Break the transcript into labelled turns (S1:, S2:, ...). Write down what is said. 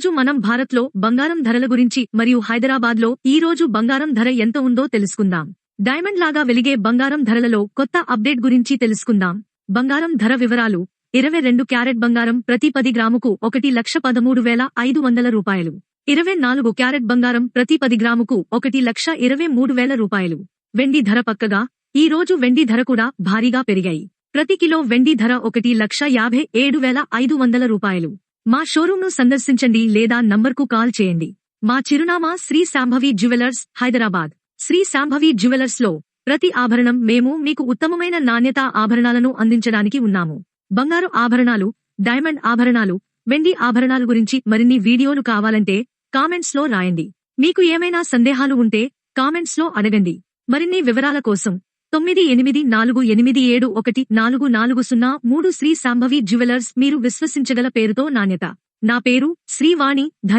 S1: రోజు మనం భారత్లో బంగారం ధరల గురించి మరియు హైదరాబాద్లో ఈ రోజు బంగారం ధర ఎంత ఉందో తెలుసుకుందాం. డైమండ్ లాగా వెలిగే బంగారం ధరలలో కొత్త అప్డేట్ గురించి తెలుసుకుందాం. బంగారం ధర వివరాలు ఇరవై రెండు క్యారెట్ బంగారం ప్రతి పది గ్రాముకు ఒకటి లక్ష పదమూడు వేల ఐదు వందల రూపాయలు. ఇరవై నాలుగు క్యారెట్ బంగారం ప్రతి పది గ్రాముకు ఒకటి లక్ష ఇరవై మూడు వేల రూపాయలు. వెండి ధర పక్కగా ఈ రోజు వెండి ధర కూడా భారీగా పెరిగాయి. ప్రతి కిలో వెండి ధర ఒకటి లక్ష యాభై ఏడు వేల ఐదు వందల రూపాయలు. మా షోరూంను సందర్శించండి లేదా నంబర్కు కాల్ చేయండి. మా చిరునామా శ్రీ శాంభవి జ్యువెలర్స్ హైదరాబాద్. శ్రీ శాంభవి జ్యువెలర్స్లో ప్రతి ఆభరణం మేము మీకు ఉత్తమమైన నాణ్యత ఆభరణాలను అందించడానికి ఉన్నాము. బంగారు ఆభరణాలు డైమండ్ ఆభరణాలు వెండి ఆభరణాల గురించి మరిన్ని వీడియోలు కావాలంటే కామెంట్స్లో రాయండి. మీకు ఏమైనా సందేహాలు ఉంటే కామెంట్స్లో అడగండి. మరిన్ని వివరాల కోసం తొమ్మిది ఎనిమిది నాలుగు ఎనిమిది ఏడు ఒకటి నాలుగు నాలుగు సున్నా మూడు శ్రీ శాంభవి జ్యువెలర్స్ మీరు విశ్వసించగల పేరుతో నాణ్యత. నా పేరు శ్రీవాణి ధన్